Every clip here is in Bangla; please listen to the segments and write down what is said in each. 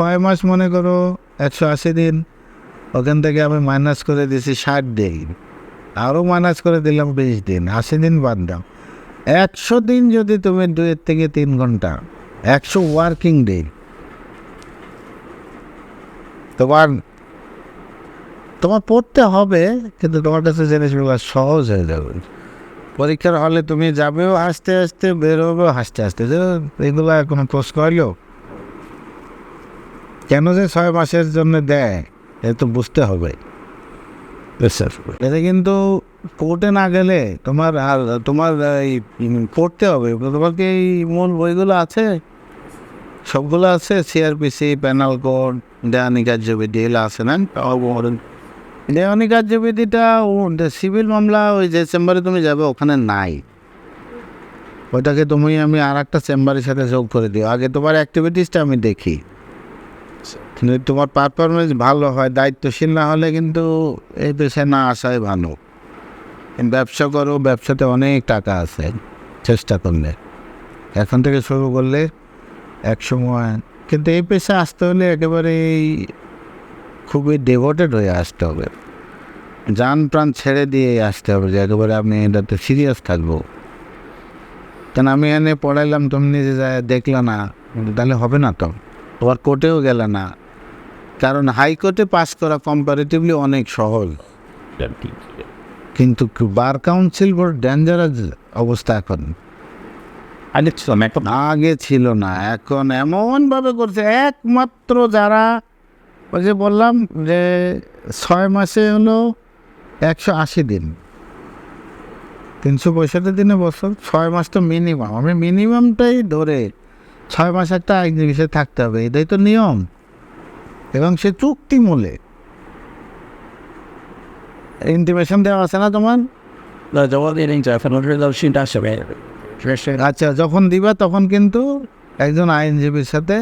ছয় মাস মনে করো, একশো আশি দিন, ওখান থেকে আমি মাইনাস করে দিয়েছি ষাট দিন। আরও মাইনাস করে দিলাম বিশ দিন, আশি দিন বাদ দাও। একশো দিন যদি তুমি দুয়ের থেকে তিন ঘণ্টা, একশো ওয়ার্কিং ডে তোমার তোমার পড়তে হবে, কিন্তু তোমার কাছে জিনিসগুলো সহজ হয়ে যাবে। পরীক্ষার হলে তুমি যাবেও হাসতে হাসতে বেরোবেও হাসতে হাসতে এগুলো কোনো প্রশ্ন হইল কেন যে ছয় মাসের জন্য দেয় এটা তো বুঝতে হবে। এটা কিন্তু কোর্টে না গেলে তোমার আর, তোমার এই পড়তে হবে। তোমার কি এই মূল বইগুলো আছে? সবগুলো আছে সিআরপিসি প্যানাল কোড দেয়ানি কার্যবিধি এগুলো আছে না? দেওয়ানি কার্যবিধিটা ও সিভিল মামলা ওই যে চেম্বারে তুমি যাবে, ওখানে নাই। ওইটাকে তুমি আমি আর একটা চেম্বারের সাথে যোগ করে দিও। আগে তোমার অ্যাক্টিভিটিসটা আমি দেখি। কিন্তু তোমার পারফরমেন্স ভালো হয়, দায়িত্বশীল না হলে কিন্তু এই পেশায় না আসাই ভালো। ব্যবসা করো, ব্যবসাতে অনেক টাকা আছে, চেষ্টা করলে। এখন থেকে শুরু করলে এক সময়, কিন্তু এই পেশায় আসতে হলে একেবারে খুবই ডেভোটেড হয়ে আসতে হবে। যান প্রাণ ছেড়ে দিয়ে আসতে হবে যে একেবারে আপনি এটাতে সিরিয়াস থাকব। কেন আমি এনে পড়াইলাম, তুমি নিজে যায় দেখলে না, তাহলে হবে না তো। তোমার কোর্টেও গেলে না। কারণ হাইকোর্টে পাস করা কম্পারেটিভলি অনেক সহজ। কিন্তু বার কাউন্সিল বড় ডেঞ্জারাস অবস্থা এখন। আগে ছিল না এখন এমনভাবে করছে একমাত্র যারা ওই যে বললাম যে ছয় মাসে হলো একশো আশি দিন। তিনশো পঁয়ষট্টি দিনে বছর ছয় মাস তো মিনিমাম আমি মিনিমামটাই ধরে ছয় মাস একটা এক্সিবিশনে থাকতে হবে এটাই তো নিয়ম। এবং সে চুক্তি মূলে ইন্টিমেশন দেওয়া আছে না তোমার? আচ্ছা যখন দিবা তখন কিন্তু একজন আইনজীবীর সাথে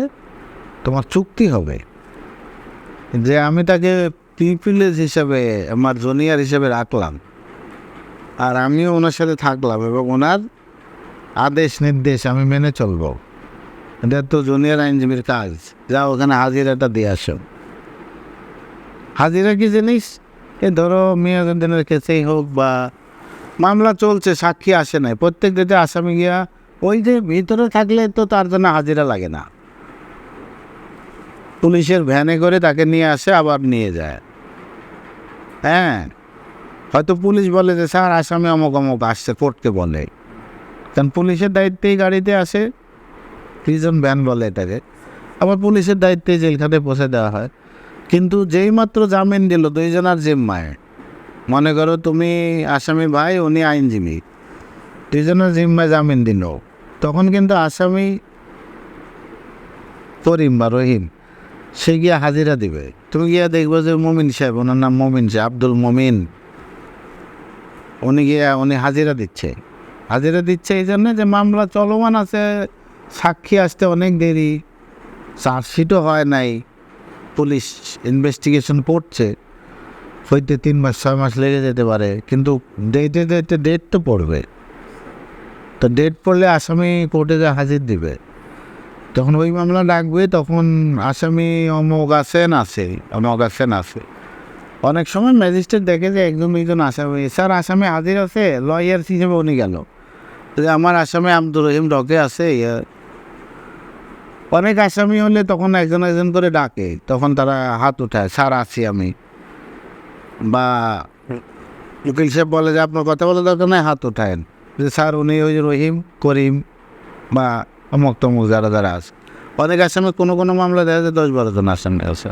তোমার চুক্তি হবে। যে আমি তাকে প্রিভিলেজ হিসাবে আমার জুনিয়র হিসাবে রাখলাম আর আমিও ওনার সাথে থাকলাম এবং ওনার আদেশ নির্দেশ আমি মেনে চলবো। এটা তো জুনিয়র আইনজীবীর কাজ যা ওখানে হাজিরাটা দিয়ে আসো। হাজিরা কি জিনিস? এ ধরো মেয়াদিনের কেসেই হোক বা মামলা চলছে, সাক্ষী আসে নাই। প্রত্যেক ডেটে আসামি গিয়া ওই যে ভিতরে থাকলে তো তার জন্য হাজিরা লাগে না। পুলিশের ভ্যানে করে তাকে নিয়ে আসে, আবার নিয়ে যায়। হ্যাঁ হয়তো পুলিশ বলে যে, স্যার, আসামি অমুক অমুক আসছে, কোর্টকে বলে। কারণ পুলিশের দায়িত্বেই গাড়িতে আসে। প্রিজন ভ্যান বলে এটাকে। আবার পুলিশের দায়িত্বে জেলখানে পৌঁছে দেওয়া হয়। কিন্তু যেই মাত্র জামিন দিল, দুইজনার জিম্মায়। মনে করো তুমি আসামি ভাই, উনি আইনজীবী। দুইজনের জিম্মায় জামিন দিল। তখন কিন্তু আসামি করিম বা রহিম, সে গিয়া হাজিরা দিবে। তুমি গিয়া দেখব যে মমিন সাহেব, ওনার নাম মমিন সাহেব, আব্দুল মমিন। উনি গিয়া, উনি হাজিরা দিচ্ছে। হাজিরা দিচ্ছে এই জন্য যে মামলা চলমান আছে সাক্ষী আসতে অনেক দেরি। চার্জশিটও হয় নাই। পুলিশ ইনভেস্টিগেশন করছে। হইতে তিন মাস, ছয় মাস লেগে যেতে পারে। কিন্তু ডেটে ডেটে ডেট তো পড়বে। তো ডেট পড়লে আসামি কোর্টে যা হাজির দিবে। তখন ওই মামলা ডাকবে, তখন আসামি অমুক আছেন, আছে। অমুক আছেন, আছে। অনেক সময় ম্যাজিস্ট্রেট দেখে যে একজন দুইজন আসামি। স্যার, আসামি হাজির আছে লয়ার হিসেবে উনি গেল। যে আমার আসামি আব্দুর রহিম ডকে আছে ইয়ে। অনেক আসামি হলে তখন একজন একজন করে ডাকে, তখন তারা হাত উঠায়, স্যার, আছি আমি। বা উকিল সাহেব বলে, যে আপনার কথা বলা দরকার নাই, হাত উঠায়েন। যে, স্যার, উনি ওই রহিম, করিম বা অমুক তমুক যারা যারা আছে। অনেক আসামি, কোনো কোনো মামলা দেখা যায় দশ বারো জন আসামি আছে।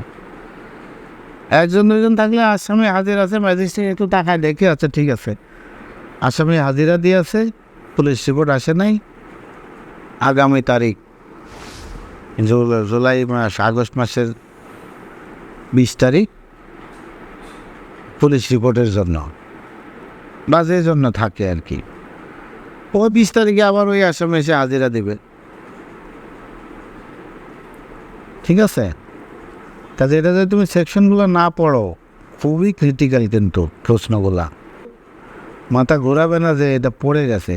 একজন দুজন থাকলে আসামি হাজির আছে ম্যাজিস্ট্রেট একটু টাকায় দেখে আছে ঠিক আছে। আসামি হাজিরা দিয়ে আছে পুলিশ রিপোর্ট আসে নাই। আগামী তারিখ জুলাই মাস, আগস্ট মাসের বিশ তারিখ পুলিশ রিপোর্টের জন্য। বা যে জন্য থাকে আর কি। ওই বিশ তারিখে আবার ওই আসামে এসে হাজিরা দেবে। ঠিক আছে? কাজে এটা যদি তুমি সেকশনগুলো না পড়ো, খুবই ক্রিটিক্যাল কিন্তু প্রশ্নগুলা। মাথা ঘোরাবে না যে এটা পড়ে গেছে।